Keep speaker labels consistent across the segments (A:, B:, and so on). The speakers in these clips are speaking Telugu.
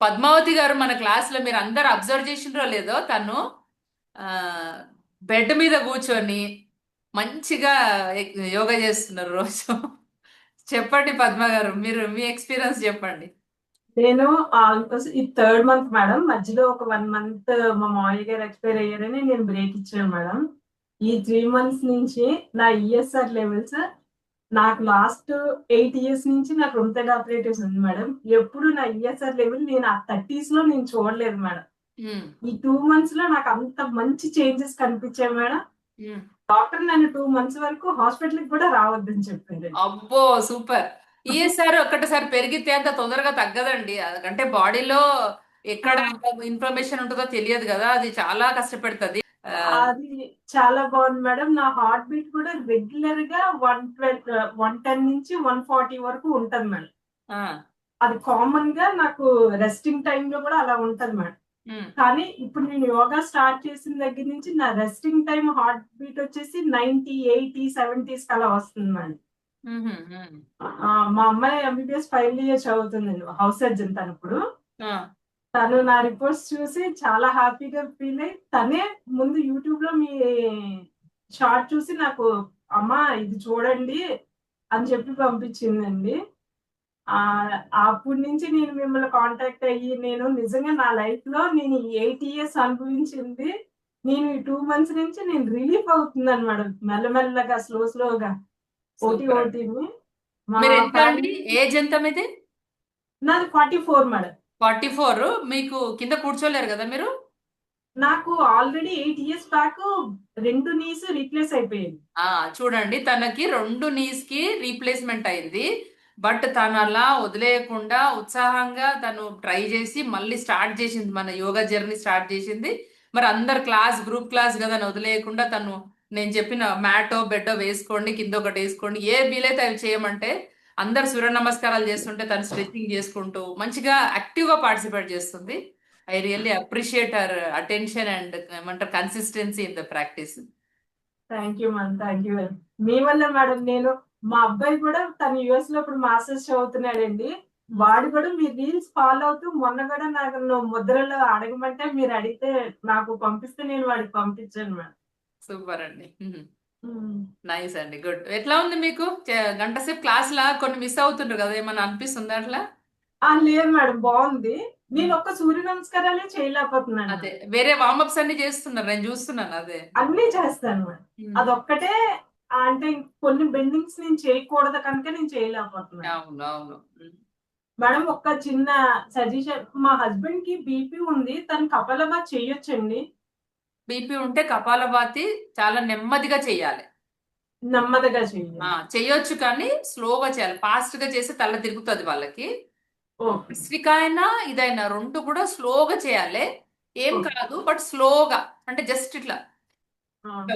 A: పద్మావతి గారు మన క్లాస్లో మీరు అందరు అబ్జర్వ్ చేసిండ్రో లేదో తను బెడ్ మీద కూర్చొని మంచిగా యోగా చేస్తున్నారు రోజు. చెప్పండి పద్మ గారు మీరు మీ ఎక్స్పీరియన్స్ చెప్పండి.
B: నేను ఆల్మోస్ట్ ఈ థర్డ్ మంత్ మేడం మధ్యలో ఒక వన్ మంత్ మా మామయ్య గారు ఎక్స్పైర్ అయ్యారని నేను బ్రేక్ ఇచ్చాను మేడం ఈ త్రీ మంత్స్ నుంచి నా ఈఎస్ఆర్ లెవెల్స్ నాకు లాస్ట్ ఎయిట్ ఇయర్స్ నుంచి నాకు రొమ్టెడ్ ఆపరేటివ్స్ ఉంది మేడం ఎప్పుడు నా ఈఎస్ఆర్ లెవెల్ నేను ఆ థర్టీస్లో నేను చూడలేదు మేడం
A: ఉమ్,
B: ఈ టూ మంత్స్లో నాకు అంత మంచి చేంజెస్ కనిపించాయి మేడం. డాక్టర్ నన్ను టూ మంత్స్ వరకు హాస్పిటల్కి కూడా రావద్దని చెప్పారు
A: అబ్బో సూపర్ ఈఎస్ఆర్ ఒక్కటిసారి పెరిగితే అంత తొందరగా తగ్గదండి. అంటే బాడీలో ఎక్కడ ఇన్ఫర్మేషన్ ఉంటుందో తెలియదు కదా. అది చాలా కష్టపెడుతుంది.
B: అది చాలా బాగుంది మేడం. నా హార్ట్ బీట్ కూడా రెగ్యులర్గా వన్ ట్వెల్వ్ వన్ టెన్ నుంచి వన్ ఫార్టీ వరకు ఉంటది మేడం. అది కామన్గా నాకు రెస్టింగ్ టైం లో కూడా అలా ఉంటది మేడం. కానీ ఇప్పుడు నేను యోగా స్టార్ట్ చేసిన దగ్గర నుంచి నా రెస్టింగ్ టైం హార్ట్ బీట్ వచ్చేసి నైన్టీ ఎయిటీ సెవెంటీస్ అలా వస్తుంది మేడం. మా అమ్మాయి ఎంబీబీఎస్ ఫైనల్ ఇయర్ చదువుతుంది హౌస్ సర్జన్ తను ఇప్పుడు
A: ఆ,
B: తను నా రిపోర్ట్స్ చూసి చాలా హ్యాపీగా ఫీల్ అయ్యి తనే ముందు యూట్యూబ్లో మీ షార్ట్ చూసి నాకు అమ్మా ఇది చూడండి అని చెప్పి పంపించిందండి. ఆ అప్పటి నుంచి నేను మిమ్మల్ని కాంటాక్ట్ అయ్యి నేను నిజంగా నా లైఫ్లో నేను ఎయిట్ ఇయర్స్ అనుభవించింది. నేను ఈ టూ మంత్స్ నుంచి నేను రిలీఫ్ అవుతున్నాను మేడం మెల్లమెల్లగా స్లో స్లోగా ఓటీ
A: మీది?
B: నాది forty four madam.
A: Forty four మీకు కింద కూర్చోలేరు కదా మీరు?
B: నాకు ఆల్రెడీ ఎయిట్ ఇయర్స్ బ్యాక్ రెండు నీస్ రీప్లేస్ అయిపోయింది.
A: ఆ చూడండి తనకి రెండు నీస్కి రీప్లేస్మెంట్ అయింది. బట్ తను అలా వదిలేయకుండా ఉత్సాహంగా తను ట్రై చేసి మళ్ళీ స్టార్ట్ చేసింది మన యోగా జర్నీ స్టార్ట్ చేసింది. మరి అందరు క్లాస్ గ్రూప్ క్లాస్ కదా వదిలేయకుండా తను నేను చెప్పిన మ్యాటో బెడ్డో వేసుకోండి కింద ఒకటి వేసుకోండి. ఏ వీలైతే అవి చేయమంటే అందరు సూర్య నమస్కారాలు చేస్తుంటే తను స్ట్రెచింగ్ చేసుకుంటూ మంచిగా యాక్టివ్గా పార్టిసిపేట్ చేస్తుంది. I really appreciate her attention and ఏమంటారు consistency in the practice
B: thank you ma'am thank you మీ వల్ల మేడం నేను మా అబ్బాయి కూడా తను యుఎస్లో ఇప్పుడు మాస్టర్స్ చదువుతున్నాడండి. వాడు కూడా మీ రీల్స్ ఫాలో అవుతూ మొన్న కూడా నాకు నువ్వు ముద్రలో అడగమంటే మీరు అడిగితే నాకు పంపిస్తే నేను వాడికి పంపించాను మేడం
A: సూపర్ అండి. నైస్ అండి గుడ్. ఎట్లా ఉంది మీకు? గంట సేపు క్లాస్ లా కొన్ని మిస్ అవుతుండ్రు కదా ఏమన్నా అనిపిస్తుంది అట్లా?
B: లేదు మేడం బాగుంది. నేను ఒక్క సూర్య నమస్కారాలే చేయలేకపోతున్నాను.
A: అదే వేరే వార్మప్స్ అన్ని చేస్తున్నారు నేను చూస్తున్నాను అదే.
B: అన్ని చేస్తాను మేడం. అదొక్కటే అంటే కొన్ని బెండింగ్స్ నేను చేయకూడదు కనుక నేను చేయలేకపోతున్నాను.
A: అవును అవును.
B: మేడం ఒక్క చిన్న సజెషన్. మా హస్బెండ్కి బీపీ ఉంది తను కపాలభాత్ చేయొచ్చండి.
A: బీపీ ఉంటే కపాలభాతి చాలా నెమ్మదిగా చేయాలి.
B: నెమ్మదిగా చేయాలి.
A: చేయొచ్చు కానీ స్లోగా చేయాలి. ఫాస్ట్గా చేస్తే తల తిరుగుతుంది వాళ్ళకి. అయినా ఇదైనా రెండు కూడా స్లోగా చేయాలి. ఏం. కాదు బట్ స్లోగా అంటే జస్ట్ ఇట్లా.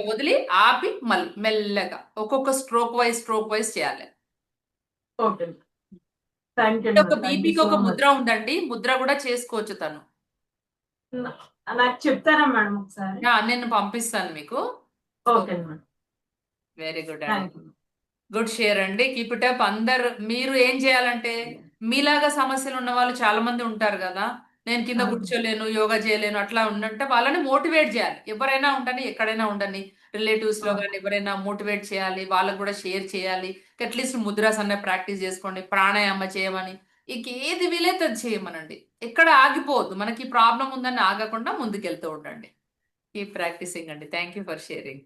A: వదిలి ఆపి మళ్ళీ మెల్లగా ఒక్కొక్క స్ట్రోక్ వైజ్ స్ట్రోక్ వైజ్ చేయాలి. ఒక బీపీకి ఒక ముద్ర ఉందండి. ముద్ర కూడా చేసుకోవచ్చు తను.
B: నాకు చెప్తారా మేడం ఒకసారి?
A: నేను పంపిస్తాను మీకు.
B: Okay madam.
A: వెరీ గుడ్ అండి. గుడ్ షేర్ అండి. Keep it up. అందరు మీరు ఏం చేయాలంటే మీలాగా సమస్యలు ఉన్న వాళ్ళు చాలా మంది ఉంటారు కదా. నేను కింద. కూర్చోలేను యోగా చేయలేను అట్లా ఉండంటే వాళ్ళని మోటివేట్ చేయాలి. ఎవరైనా ఉండని ఎక్కడైనా ఉండని
B: రిలేటివ్స్లో.
A: కానీ ఎవరైనా మోటివేట్ చేయాలి వాళ్ళకు కూడా షేర్ చేయాలి. అట్లీస్ట్ ముద్రాస్ అన్న ప్రాక్టీస్ చేసుకోండి ప్రాణాయామ చేయమని. ఇక ఏది వీలైతే అది చేయమనండి. ఎక్కడ ఆగిపోవద్దు. మనకి ప్రాబ్లం ఉందని ఆగకుండా ముందుకెళ్తూ ఉండండి. ఈ ప్రాక్టీసింగ్ అండి. Thank you for sharing.